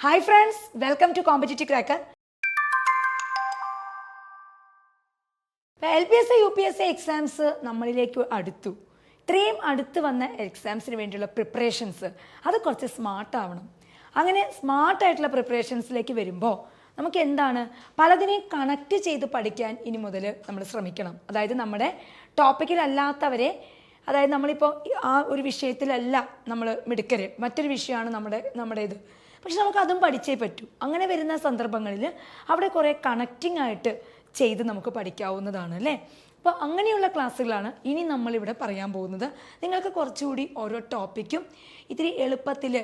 Hi friends welcome to competitive cracker L P S U P S exams നമ്മളിലേക്ക് അടുത്തു. ഇത്രയും അടുത്ത് വന്ന എക്സാംസിന് വേണ്ടിയുള്ള പ്രിപ്പറേഷൻസ് അത് കുറച്ച് സ്മാർട്ട് ആവണം. അങ്ങനെ സ്മാർട്ടായിട്ടുള്ള പ്രിപ്പറേഷൻസിലേക്ക് വരുമ്പോൾ നമുക്ക് എന്താണ്? പലതിനെയും കണക്ട് ചെയ്ത് പഠിക്കാൻ ഇനി മുതൽ നമ്മൾ ശ്രമിക്കണം. അതായത് നമ്മുടെ ടോപ്പിക്കിലല്ലാത്തവരെ അതായത് നമ്മളിപ്പോൾ ആ ഒരു വിഷയത്തിലല്ല നമ്മൾ മിടുക്കര്. മറ്റൊരു വിഷയമാണ് നമ്മുടെ നമ്മുടെ ഇത് പക്ഷെ നമുക്ക് അതും പഠിച്ചേ പറ്റൂ. അങ്ങനെ വരുന്ന സന്ദർഭങ്ങളിൽ അവിടെ കുറേ കണക്റ്റിംഗ് ആയിട്ട് ചെയ്ത് നമുക്ക് പഠിക്കാവുന്നതാണ് അല്ലേ? അപ്പോൾ അങ്ങനെയുള്ള ക്ലാസ്സുകളാണ് ഇനി നമ്മളിവിടെ പറയാൻ പോകുന്നത്. നിങ്ങൾക്ക് കുറച്ചുകൂടി ഓരോ ടോപ്പിക്കും ഇത്തിരി എളുപ്പത്തിൽ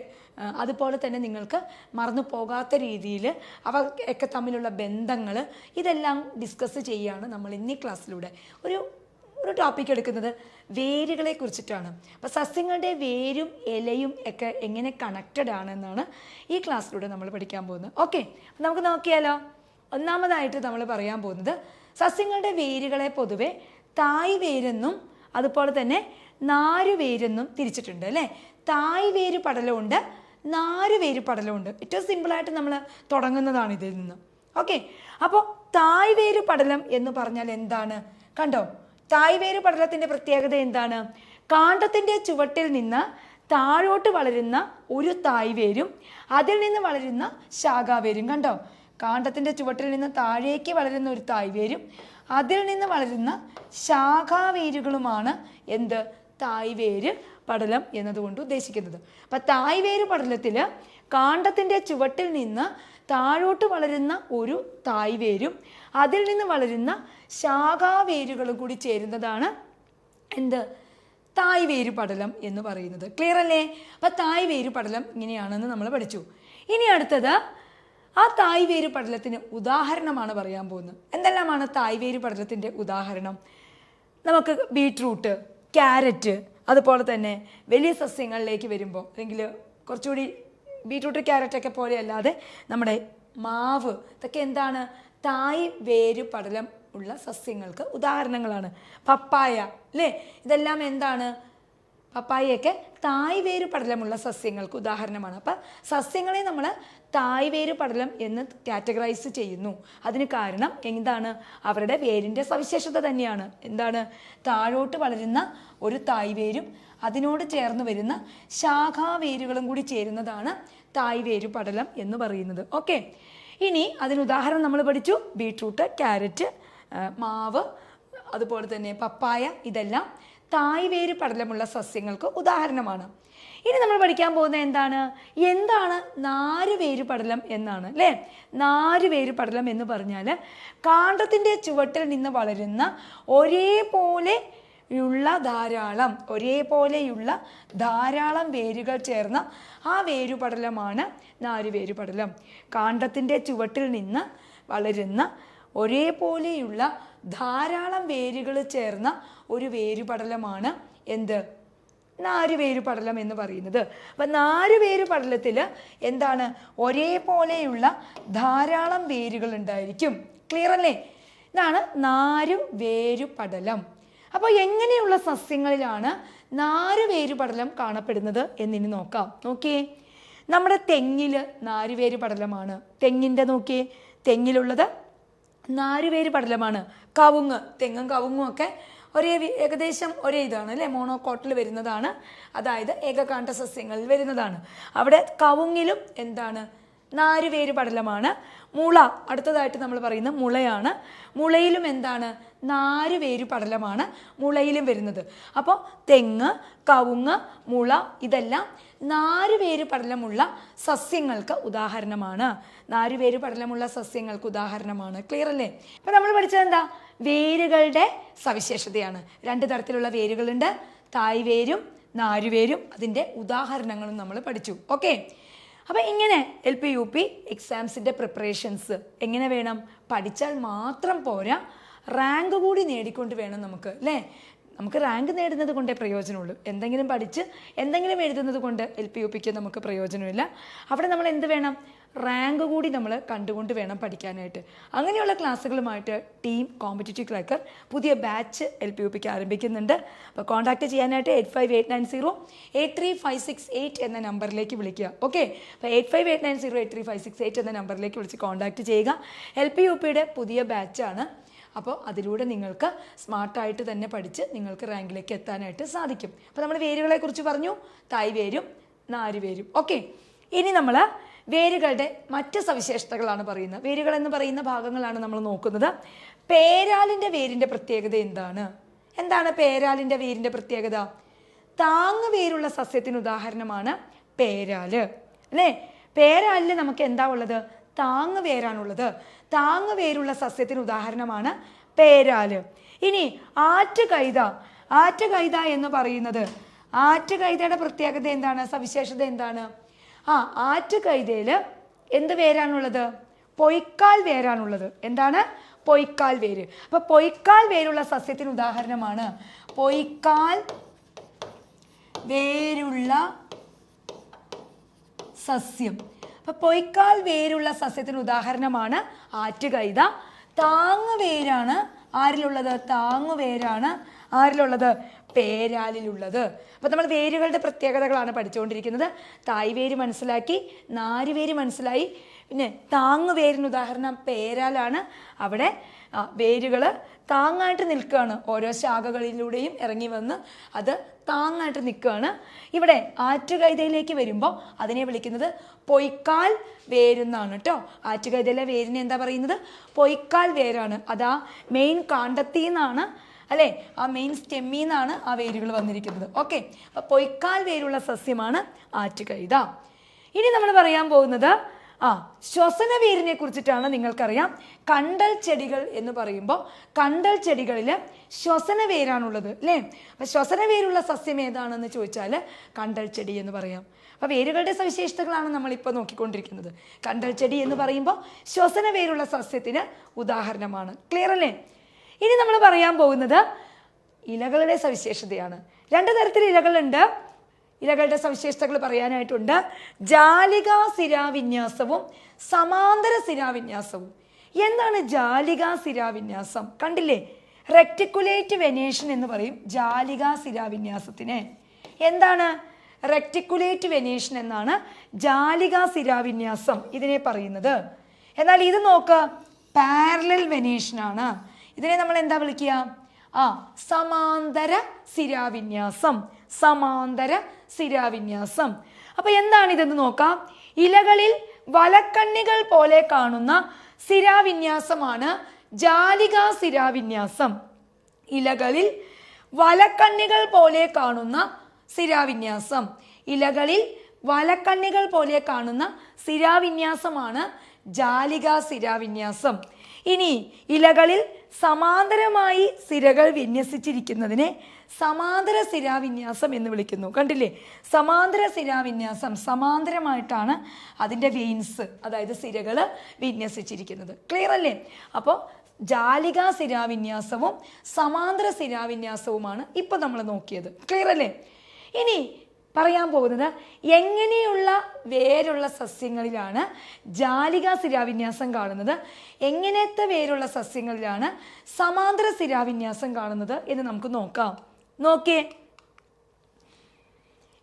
അതുപോലെ തന്നെ നിങ്ങൾക്ക് മറന്നു പോകാത്ത രീതിയിൽ അവ ഒക്കെ തമ്മിലുള്ള ബന്ധങ്ങൾ ഇതെല്ലാം ഡിസ്കസ് ചെയ്യുകയാണ് നമ്മൾ ഇന്നീ ക്ലാസ്സിലൂടെ ഒരു ടോപ്പിക് എടുക്കുന്നത്. വേരുകളെ കുറിച്ചിട്ടാണ്. അപ്പോൾ സസ്യങ്ങളുടെ വേരും ഇലയും ഒക്കെ എങ്ങനെ കണക്റ്റഡ് ആണെന്നാണ് ഈ ക്ലാസ്സിലൂടെ നമ്മൾ പഠിക്കാൻ പോകുന്നത്. ഓക്കെ നമുക്ക് നോക്കിയാലോ? ഒന്നാമതായിട്ട് നമ്മൾ പറയാൻ പോകുന്നത് സസ്യങ്ങളുടെ വേരുകളെ പൊതുവെ തായ് വേരെന്നും അതുപോലെ തന്നെ നാരുവേരെന്നും തിരിച്ചിട്ടുണ്ട് അല്ലേ? തായ് വേര് പടലമുണ്ട് നാരുവേര് പടലമുണ്ട്. ഏറ്റവും സിമ്പിളായിട്ട് നമ്മൾ തുടങ്ങുന്നതാണ് ഇതിൽ നിന്ന്. ഓക്കെ അപ്പോൾ തായ് വേര് പടലം എന്ന് പറഞ്ഞാൽ എന്താണ്? കണ്ടോ? തായ്വേര് പടലത്തിന്റെ പ്രത്യേകത എന്താണ്? കാണ്ടത്തിന്റെ ചുവട്ടിൽ നിന്ന് താഴോട്ട് വളരുന്ന ഒരു തായ്വേരും അതിൽ നിന്ന് വളരുന്ന ശാഖാവേരും കണ്ടോ? കാണ്ടത്തിന്റെ ചുവട്ടിൽ നിന്ന് താഴേക്ക് വളരുന്ന ഒരു തായ്വേരും അതിൽ നിന്ന് വളരുന്ന ശാഖാവേരുകളുമാണ് എന്ത്? തായ്വേര് പടലം എന്നതുകൊണ്ട് ഉദ്ദേശിക്കുന്നത്. അപ്പൊ തായ്വേര് പടലത്തിൽ കാണ്ഡത്തിന്റെ ചുവട്ടിൽ നിന്ന് താഴോട്ട് വളരുന്ന ഒരു തായ്വേരും അതിൽ നിന്ന് വളരുന്ന ശാഖാവേരുകളും കൂടി ചേരുന്നതാണ് എന്ത്? തായ് വേര് പടലം എന്ന് പറയുന്നത്. ക്ലിയർ അല്ലേ? അപ്പൊ തായ് വേര് പടലം ഇങ്ങനെയാണെന്ന് നമ്മൾ പഠിച്ചു. ഇനി അടുത്തത് ആ തായ് വേര് പടലത്തിന് ഉദാഹരണമാണ് പറയാൻ പോകുന്നത്. എന്തെല്ലാമാണ് തായ് വേര് പടലത്തിന്റെ ഉദാഹരണം? നമുക്ക് ബീട്രൂട്ട് ക്യാരറ്റ് അതുപോലെ തന്നെ വലിയ സസ്യങ്ങളിലേക്ക് വരുമ്പോൾ അല്ലെങ്കിൽ കുറച്ചുകൂടി ബീട്രൂട്ട് ക്യാരറ്റൊക്കെ പോലെ അല്ലാതെ നമ്മുടെ മാവ് ഇതൊക്കെ എന്താണ്? തായ് വേര് പടലം ഉള്ള സസ്യങ്ങൾക്ക് ഉദാഹരണങ്ങളാണ്. പപ്പായ അല്ലേ? ഇതെല്ലാം എന്താണ്? പപ്പായയൊക്കെ തായ് വേര് പടലമുള്ള സസ്യങ്ങൾക്ക് ഉദാഹരണമാണ്. അപ്പം സസ്യങ്ങളെ നമ്മൾ തായ് വേര് പടലം എന്ന് കാറ്റഗറൈസ് ചെയ്യുന്നു. അതിന് കാരണം എന്താണ്? അവരുടെ വേരിന്റെ സവിശേഷത തന്നെയാണ്. എന്താണ്? താഴോട്ട് വളരുന്ന ഒരു തായ് വേരും അതിനോട് ചേർന്ന് വരുന്ന ശാഖാവേരുകളും കൂടി ചേരുന്നതാണ് തായ് വേര് പടലം എന്ന് പറയുന്നത്. ഓക്കെ. ഇനി അതിന് ഉദാഹരണം നമ്മൾ പഠിച്ചു. ബീട്രൂട്ട് ക്യാരറ്റ് മാവ് അതുപോലെ തന്നെ പപ്പായ ഇതെല്ലാം തായ്വേര് പടലമുള്ള സസ്യങ്ങൾക്ക് ഉദാഹരണമാണ്. ഇനി നമ്മൾ പഠിക്കാൻ പോകുന്നത് എന്താണ്? എന്താണ് നാരുവേര് പടലം എന്നാണ് അല്ലേ? നാരുവേര് പടലം എന്ന് പറഞ്ഞാൽ കാണ്ടത്തിന്റെ ചുവട്ടിൽ നിന്ന് വളരുന്ന ഒരേപോലെ ഉള്ള ധാരാളം ഒരേപോലെയുള്ള ധാരാളം വേരുകൾ ചേർന്ന ആ വേരുപടലമാണ് നാരുവേരുപടലം കാണ്ടത്തിന്റെ ചുവട്ടിൽ നിന്ന് വളരുന്ന ഒരേപോലെയുള്ള ധാരാളം വേരുകൾ ചേർന്ന ഒരു വേരുപടലമാണ് എന്ത്? നാരുവേരുപടലം എന്ന് പറയുന്നത്. അപ്പം നാരുവേരുപടലത്തിൽ എന്താണ്? ഒരേപോലെയുള്ള ധാരാളം വേരുകൾ ഉണ്ടായിരിക്കും. ക്ലിയർ അല്ലേ? ഇതാണ് നാരു വേരു പടലം അപ്പോൾ എങ്ങനെയുള്ള സസ്യങ്ങളിലാണ് നാരുവേരുപടലം കാണപ്പെടുന്നത് എന്നിനി നോക്കാം. നോക്കിയേ. നമ്മുടെ തെങ്ങിൽ നാരുവേരുപടലമാണ് തെങ്ങിന്റെ നോക്കിയേ. തെങ്ങിലുള്ളത് നാരുവേര് പടലമാണ്. കവുങ്ങ് തെങ്ങും കവുങ്ങും ഒക്കെ ഒരേ ഏകദേശം ഒരേ ഇതാണ് അല്ലേ? മോണോക്കോട്ടിൽ വരുന്നതാണ്. അതായത് ഏകകാണ്ഡ സസ്യങ്ങളിൽ വരുന്നതാണ്. അവിടെ കവുങ്ങിലും എന്താണ്? നാരുവേര് പടലമാണ്. മുള അടുത്തതായിട്ട് നമ്മൾ പറയുന്ന മുളയാണ്. മുളയിലും എന്താണ്? നാരുവേര് പടലമാണ് മുളയിലും വരുന്നത്. അപ്പോൾ തെങ്ങ് കവുങ്ങ് മുള ഇതെല്ലാം നാരുവേര് പടലമുള്ള സസ്യങ്ങൾക്ക് ഉദാഹരണമാണ്. നാരുവേര് പടലമുള്ള സസ്യങ്ങൾക്ക് ഉദാഹരണമാണ്. ക്ലിയർ അല്ലേ? അപ്പം നമ്മൾ പഠിച്ചത് എന്താ? വേരുകളുടെ സവിശേഷതയാണ്. രണ്ട് തരത്തിലുള്ള വേരുകളുണ്ട്. തായ് വേരും നാരുവേരും അതിന്റെ ഉദാഹരണങ്ങളും നമ്മൾ പഠിച്ചു. ഓക്കെ അപ്പം ഇങ്ങനെ എൽ പി യു പി എക്സാംസിന്റെ പ്രിപ്പറേഷൻസ് എങ്ങനെ വേണം? പഠിച്ചാൽ മാത്രം പോരാ റാങ്ക് കൂടി നേടിക്കൊണ്ട് വേണം നമുക്ക് അല്ലേ? നമുക്ക് റാങ്ക് നേടുന്നത് കൊണ്ടേ പ്രയോജനമുള്ളൂ. എന്തെങ്കിലും പഠിച്ച് എന്തെങ്കിലും എഴുതുന്നത് കൊണ്ട് എൽ പി യു പിക്ക് നമുക്ക് പ്രയോജനമില്ല. അവിടെ നമ്മൾ എന്ത് വേണം? റാങ്ക് കൂടി നമ്മൾ കണ്ടുകൊണ്ട് വേണം പഠിക്കാനായിട്ട്. അങ്ങനെയുള്ള ക്ലാസ്സുകളുമായിട്ട് ടീം കോമ്പറ്റേറ്റീവ് ക്രാക്കർ പുതിയ ബാച്ച് എൽ പി യു പിക്ക് ആരംഭിക്കുന്നുണ്ട്. അപ്പോൾ കോൺടാക്റ്റ് ചെയ്യാനായിട്ട് eight five eight nine zero eight three five six eight എന്ന നമ്പറിലേക്ക് വിളിക്കുക. ഓക്കെ അപ്പോൾ eight five eight nine zero eight three five six eight എന്ന നമ്പറിലേക്ക് വിളിച്ച് കോൺടാക്റ്റ് ചെയ്യുക. എൽ പി യു പിയുടെ പുതിയ ബാച്ചാണ് അപ്പോൾ അതിലൂടെ നിങ്ങൾക്ക് സ്മാർട്ടായിട്ട് തന്നെ പഠിച്ച് നിങ്ങൾക്ക് റാങ്കിലേക്ക് എത്താനായിട്ട് സാധിക്കും. അപ്പോൾ നമ്മൾ വേരുകളെ കുറിച്ച് പറഞ്ഞു. തായ് വേരും നാര് വേരും. ഓക്കെ ഇനി നമ്മൾ വേരുകളുടെ മറ്റ് സവിശേഷതകളാണ് പറയുന്നത്. വേരുകൾ എന്ന് പറയുന്ന ഭാഗങ്ങളാണ് നമ്മൾ നോക്കുന്നത്. പേരാലിന്റെ വേരിന്റെ പ്രത്യേകത എന്താണ്? എന്താണ് പേരാലിന്റെ വേരിന്റെ പ്രത്യേകത? താങ്ങ് വേരുള്ള സസ്യത്തിന് ഉദാഹരണമാണ് പേരാൽ. അല്ലേ? പേരാലിൽ നമുക്ക് എന്താ ഉള്ളത്? താങ്ങ് വേരാണുള്ളത്. താങ്ങ് വേരുള്ള സസ്യത്തിന് ഉദാഹരണമാണ് പേരാൽ. ഇനി ആറ്റ് കൈത ആറ്റ് കൈത എന്ന് പറയുന്നത് ആറ്റ് കൈതയുടെ പ്രത്യേകത എന്താണ്? സവിശേഷത എന്താണ്? ആ ആറ്റ് കൈതയിൽ എന്ത് വേരാണുള്ളത്? പൊയ്ക്കാൽ വേരാണുള്ളത്. എന്താണ്? പൊയ്ക്കാൽ വേര്. അപ്പൊ പൊയ്ക്കാൽ വേരുള്ള സസ്യത്തിന് ഉദാഹരണമാണ് പൊയ്ക്കാൽ വേരുള്ള സസ്യം. അപ്പൊ പൊയ്ക്കാൽ വേരുള്ള സസ്യത്തിന് ഉദാഹരണമാണ് ആറ്റുകൈത. താങ്ങുവേരാണ് ആരിലുള്ളത്? താങ്ങുവേരാണ് ആരിലുള്ളത്? പേരാലിലുള്ളത്. അപ്പോൾ നമ്മൾ വേരുകളുടെ പ്രത്യേകതകളാണ് പഠിച്ചുകൊണ്ടിരിക്കുന്നത്. തായ് വേര് മനസ്സിലാക്കി നാരുവേര് മനസ്സിലായി. പിന്നെ താങ്ങുവേരിന് ഉദാഹരണം പേരാലാണ്. അവിടെ വേരുകൾ താങ്ങായിട്ട് നിൽക്കുകയാണ്. ഓരോ ശാഖകളിലൂടെയും ഇറങ്ങി വന്ന് അത് താങ്ങായിട്ട് നിൽക്കുകയാണ്. ഇവിടെ ആറ്റുകൈതയിലേക്ക് വരുമ്പോൾ അതിനെ വിളിക്കുന്നത് പൊയ്ക്കാൽ വേരെന്നാണ് കേട്ടോ ആറ്റുകൈതയിലെ വേരിനെ എന്താ പറയുന്നത്? പൊയ്ക്കാൽ വേരാണ്. അതാ മെയിൻ കാണ്ടത്തിൽ നിന്നാണ് അല്ലേ? ആ മെയിൻ സ്റ്റെമ്മിൽ നിന്നാണ് ആ വേരുകൾ വന്നിരിക്കുന്നത്. ഓക്കെ അപ്പോൾ പൊയ്ക്കാൽ വേരുള്ള സസ്യമാണ് ആറ്റുകഴുത ഇനി നമ്മൾ പറയാൻ പോകുന്നത് ആ ശ്വസന വേരിനെ കുറിച്ചിട്ടാണ് നിങ്ങൾക്കറിയാം. കണ്ടൽ ചെടികൾ എന്ന് പറയുമ്പോൾ കണ്ടൽ ചെടികളിൽ ശ്വസന വേരാണുള്ളത് അല്ലേ? അപ്പം ശ്വസന വേരുള്ള സസ്യം ഏതാണെന്ന് ചോദിച്ചാൽ കണ്ടൽ ചെടി എന്ന് പറയാം. അപ്പോൾ വേരുകളുടെ സവിശേഷതകളാണ് നമ്മളിപ്പോൾ നോക്കിക്കൊണ്ടിരിക്കുന്നത്. കണ്ടൽ ചെടി എന്ന് പറയുമ്പോൾ ശ്വസന വേരുള്ള സസ്യത്തിന് ഉദാഹരണമാണ്. ക്ലിയർ അല്ലേ? ഇനി നമ്മൾ പറയാൻ പോകുന്നത് ഇലകളുടെ സവിശേഷതയാണ്. രണ്ട് തരത്തിൽ ഇലകളുണ്ട്. ഇലകളുടെ സവിശേഷതകൾ പറയാനായിട്ടുണ്ട്. ജാലികാ സിരാവിന്യാസവും സമാന്തര സിരാവിന്യാസവും എന്താണ് ജാലികാ സിരാവിന്യാസം കണ്ടില്ലേ? റെക്ടിക്കുലേറ്റ് വെനേഷൻ എന്ന് പറയും ജാലികാ സിരാവിന്യാസത്തിനെ എന്താണ്? റെക്ടിക്കുലേറ്റ് വെനേഷൻ എന്നാണ് ജാലികാ സിരാവിന്യാസം ഇതിനെ പറയുന്നത്. എന്നാൽ ഇത് നോക്ക് പാരലൽ വെനേഷനാണ്. ഇതിനെ നമ്മൾ എന്താ വിളിക്കുക? ആ സമാന്തര സിരാവിന്യാസം സമാന്തര സിരാവിന്യാസം അപ്പോൾ എന്താണ് ഇതെന്ന് നോക്കാം? ഇലകളിൽ വലക്കണ്ണികൾ പോലെ കാണുന്ന സിരാവിന്യാസമാണ് ജാലിക സിരാവിന്യാസം ഇലകളിൽ വലക്കണ്ണികൾ പോലെ കാണുന്ന സിരാവിന്യാസം ഇലകളിൽ വലക്കണ്ണികൾ പോലെ കാണുന്ന സിരാവിന്യാസമാണ് ജാലിക സിരാവിന്യാസം ഇനി ഇലകളിൽ സമാന്തരമായി സിരകൾ വിന്യസിച്ചിരിക്കുന്നതിനെ സമാന്തര സിരാവിന്യാസം എന്ന് വിളിക്കുന്നു. കണ്ടില്ലേ? സമാന്തര സിരാവിന്യാസം സമാന്തരമായിട്ടാണ് അതിന്റെ വെയിൻസ് അതായത് സിരകൾ വിന്യസിച്ചിരിക്കുന്നത്. ക്ലിയർ അല്ലേ? അപ്പോൾ ജാലിക സിരാവിന്യാസവും സമാന്തര സിരാവിന്യാസവുമാണ് ഇപ്പോൾ നമ്മൾ നോക്കിയത്. ക്ലിയർ അല്ലേ? ഇനി പറയാൻ പോകുന്നത് എങ്ങനെയുള്ള വേരുള്ള സസ്യങ്ങളിലാണ് ജാലിക സിരാവിന്യാസം കാണുന്നത്? എങ്ങനത്തെ വേരുള്ള സസ്യങ്ങളിലാണ് സമാന്തര സിരാവിന്യാസം കാണുന്നത് എന്ന് നമുക്ക് നോക്കാം. നോക്കിയേ.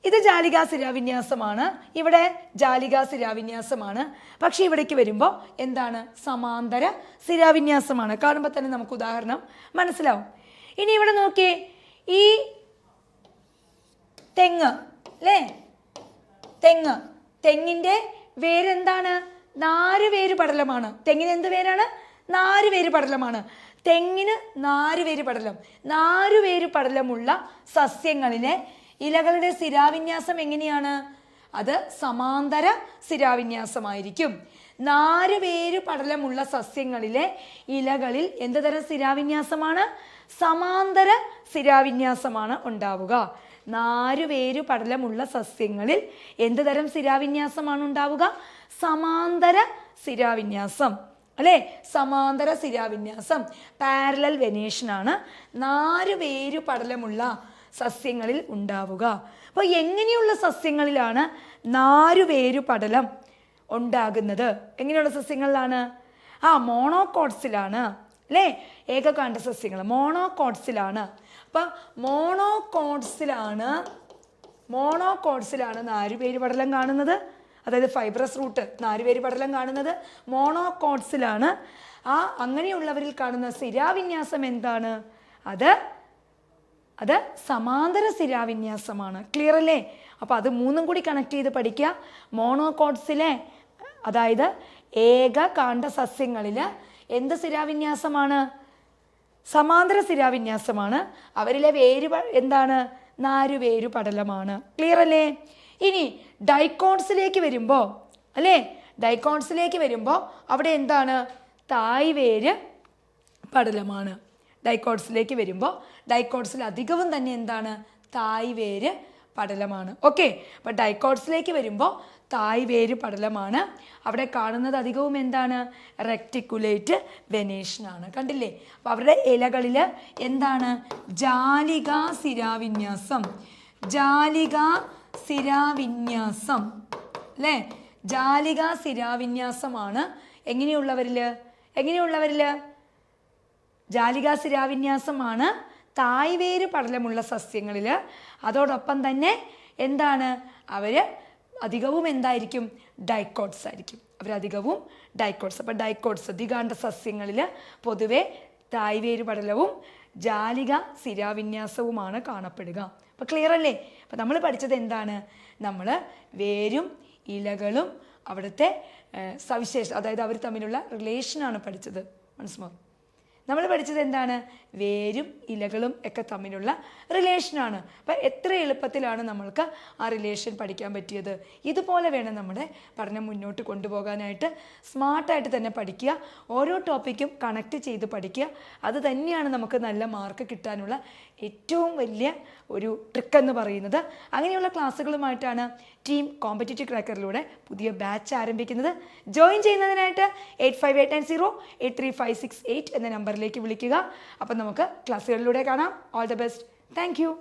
ഇത് ജാലികാ സിരാവിന്യാസമാണ് ഇവിടെ ജാലികാ സിരാവിന്യാസമാണ് പക്ഷേ ഇവിടേക്ക് വരുമ്പോൾ എന്താണ്? സമാന്തര സിരാവിന്യാസമാണ് കാണുമ്പോൾ തന്നെ നമുക്ക് ഉദാഹരണം മനസ്സിലാവും. ഇനി ഇവിടെ നോക്കിയേ. ഈ തെങ്ങ് അല്ലേ? തെങ്ങ്. തെങ്ങിന്റെ വേരെന്താണ്? നാല് വേര് പടലമാണ്. തെങ്ങിന് എന്ത് വേരാണ്? നാല് വേര് പടലമാണ്. തെങ്ങിന് നാല് വേര് പടലം. നാല് വേര് പടലമുള്ള സസ്യങ്ങളിലെ ഇലകളുടെ സ്ഥിരാവിന്യാസം എങ്ങനെയാണ്? അത് സമാന്തര സ്ഥിരാവിന്യാസമായിരിക്കും. നാല് വേര് പടലമുള്ള സസ്യങ്ങളിലെ ഇലകളിൽ എന്ത് തരം സ്ഥിരാവിന്യാസമാണ്? സമാന്തര സ്ഥിരാവിന്യാസമാണ് ഉണ്ടാവുക. നാരുവേരു പടലമുള്ള സസ്യങ്ങളിൽ എന്ത് തരം സ്ഥിരാവിന്യാസമാണ് ഉണ്ടാവുക സമാന്തര സ്ഥിരാവിന്യാസം. അല്ലേ? സമാന്തര സ്ഥിരാവിന്യാസം. പാരലൽ വെനേഷനാണ് നാരുവേരു പടലമുള്ള സസ്യങ്ങളിൽ ഉണ്ടാവുക. അപ്പോൾ എങ്ങനെയുള്ള സസ്യങ്ങളിലാണ് നാരുവേരു പടലം ഉണ്ടാകുന്നത്? എങ്ങനെയുള്ള സസ്യങ്ങളിലാണ്? ആ മോണോകോട്സിലാണ് അല്ലേ? ഏകകാന്ഡ സസ്യങ്ങൾ. മോണോകോട്സിലാണ് അപ്പം മോണോകോഡ്സിലാണ് മോണോകോഡ്സിലാണ് നാരുപേര് പടലം കാണുന്നത്. അതായത് ഫൈബ്രസ് റൂട്ട് നാരുപേര് പടലം കാണുന്നത്. മോണോകോഡ്സിലാണ്. ആ അങ്ങനെയുള്ളവരിൽ കാണുന്ന സിരാവിന്യാസം എന്താണ്? അത് അത് സമാന്തര സിരാവിന്യാസമാണ് ക്ലിയർ അല്ലേ? അപ്പോൾ അത് മൂന്നും കൂടി കണക്ട് ചെയ്ത് പഠിക്കുക. മോണോകോഡ്സിലെ അതായത് ഏക കാണ്ട സസ്യങ്ങളിൽ എന്ത് സിരാവിന്യാസമാണ് സമാന്തര സ്ഥിരാവിന്യാസമാണ്. അവരിലെ വേര് എന്താണ്? നാരുവേരു പടലമാണ്. ക്ലിയർ അല്ലേ? ഇനി ഡൈക്കോൺസിലേക്ക് വരുമ്പോൾ അല്ലേ? ഡൈക്കോൺസിലേക്ക് വരുമ്പോൾ അവിടെ എന്താണ്? തായ് വേര് പടലമാണ്. ഡൈക്കോട്സിലേക്ക് വരുമ്പോൾ ഡൈക്കോട്സിൽ അധികവും തന്നെ എന്താണ്? തായ് വേര് പടലമാണ് ഓക്കെ അപ്പോൾ ഡൈക്കോട്സിലേക്ക് വരുമ്പോൾ തായ് വേര് പടലമാണ് അവിടെ കാണുന്നത് അധികവും എന്താണ്? റെക്ടിക്കുലേറ്റ് വെനേഷനാണ് കണ്ടില്ലേ? അപ്പോൾ അവരുടെ ഇലകളിൽ എന്താണ്? ജാലിക സിരാവിന്യാസം ജാലിക സിരാവിന്യാസം അല്ലേ? ജാലിക സിരാവിന്യാസമാണ് എങ്ങനെയുള്ളവരിൽ എങ്ങനെയുള്ളവരിൽ ജാലിക സിരാവിന്യാസമാണ് തായ്വേര് പടലമുള്ള സസ്യങ്ങളിൽ അതോടൊപ്പം തന്നെ എന്താണ്? അവർ അധികവും എന്തായിരിക്കും? ഡൈക്കോട്സ് ആയിരിക്കും. അവരധികവും ഡൈക്കോട്സ്. അപ്പം ഡൈക്കോട്സ് ദിഗാണ്ട സസ്യങ്ങളിൽ പൊതുവെ തായ്വേര് പടലവും ജാലിക സിരാവിന്യാസവുമാണ് കാണപ്പെടുക. അപ്പോൾ ക്ലിയർ അല്ലേ? അപ്പോൾ നമ്മൾ പഠിച്ചത് എന്താണ്? നമ്മൾ വേരും ഇലകളും അവിടുത്തെ സവിശേഷ അതായത് അവർ തമ്മിലുള്ള റിലേഷനാണ് പഠിച്ചത്. മനസ്സിലാവും നമ്മൾ പഠിച്ചത് എന്താണ്? വേരും ഇലകളും ഒക്കെ തമ്മിലുള്ള റിലേഷനാണ് അപ്പം എത്ര എളുപ്പത്തിലാണ് നമ്മൾക്ക് ആ റിലേഷൻ പഠിക്കാൻ പറ്റിയത്? ഇതുപോലെ വേണം നമ്മുടെ പഠനം മുന്നോട്ട് കൊണ്ടുപോകാനായിട്ട്. സ്മാർട്ടായിട്ട് തന്നെ പഠിക്കുക. ഓരോ ടോപ്പിക്കും കണക്ട് ചെയ്ത് പഠിക്കുക. അത് തന്നെയാണ് നമുക്ക് നല്ല മാർക്ക് കിട്ടാനുള്ള ഏറ്റവും വലിയ ഒരു ട്രിക്ക് എന്ന് പറയുന്നത്. അങ്ങനെയുള്ള ക്ലാസ്സുകളുമായിട്ടാണ് ടീം കോമ്പറ്റേറ്റീവ് ക്രാക്കറിലൂടെ പുതിയ ബാച്ച് ആരംഭിക്കുന്നത്. Join ചെയ്യുന്നതിനായിട്ട് eight five eight nine zero eight three five six eight എന്ന നമ്പറിലേക്ക് വിളിക്കുക. അപ്പം നമുക്ക് ക്ലാസ്സുകളിലൂടെ കാണാം. All the best thank